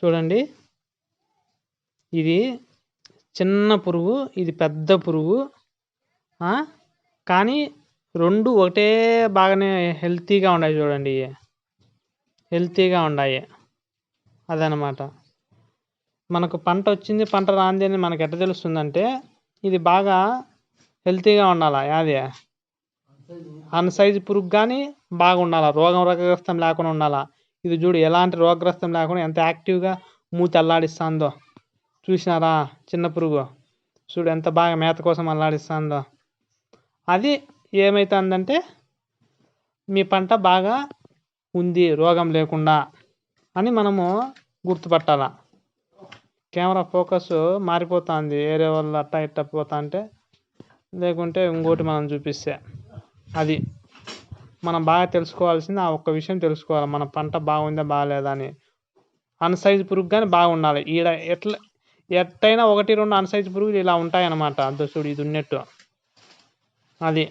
చూడండి. ఇది చిన్న పురుగు ఇది పెద్ద పురుగు? కానీ రెండు ఒకటే బాగానే హెల్తీగా ఉన్నాయి చూడండి. ఇవి హెల్తీగా ఉన్నాయి. అదనమాట. మనకు పంట వచ్చింది పంట రాంది అని మనకు ఎట్ట తెలుస్తుందంటే ఇది బాగా హెల్తీగా ఉండాలా? యాది? అన్ సైజు పురుగు కానీ బాగా ఉండాలా రోగం రోగగ్రస్తం లేకుండా ఉండాలా? ఇది చూడు ఎలాంటి రోగగ్రస్తం లేకుండా ఎంత యాక్టివ్గా మూతి అల్లాడిస్తుందో. చూసినారా చిన్న పురుగు. చూడు ఎంత బాగా మేత కోసం అల్లాడిస్తుందో. అది ఏమవుతుందంటే మీ పంట బాగా ఉంది రోగం లేకుండా అని మనము గుర్తుపట్టాల. కెమెరా ఫోకస్ మారిపోతుంది. వేరే వాళ్ళు అట్టా ఇట్టా పోతా అంటే లేకుంటే ఇంకోటి మనం చూపిస్తే అది. మనం బాగా తెలుసుకోవాల్సింది ఆ ఒక్క విషయం తెలుసుకోవాలి. మన పంట బాగుందా బాగాలేదా అని. అన్సైజ్ పురుగు కానీ బాగుండాలి. ఈడ ఎట్లా ఎట్టయినా ఒకటి రెండు అన్సైజ్ పురుగులు ఇలా ఉంటాయన్నమాట. అంత ఇది ఉన్నట్టు. అది.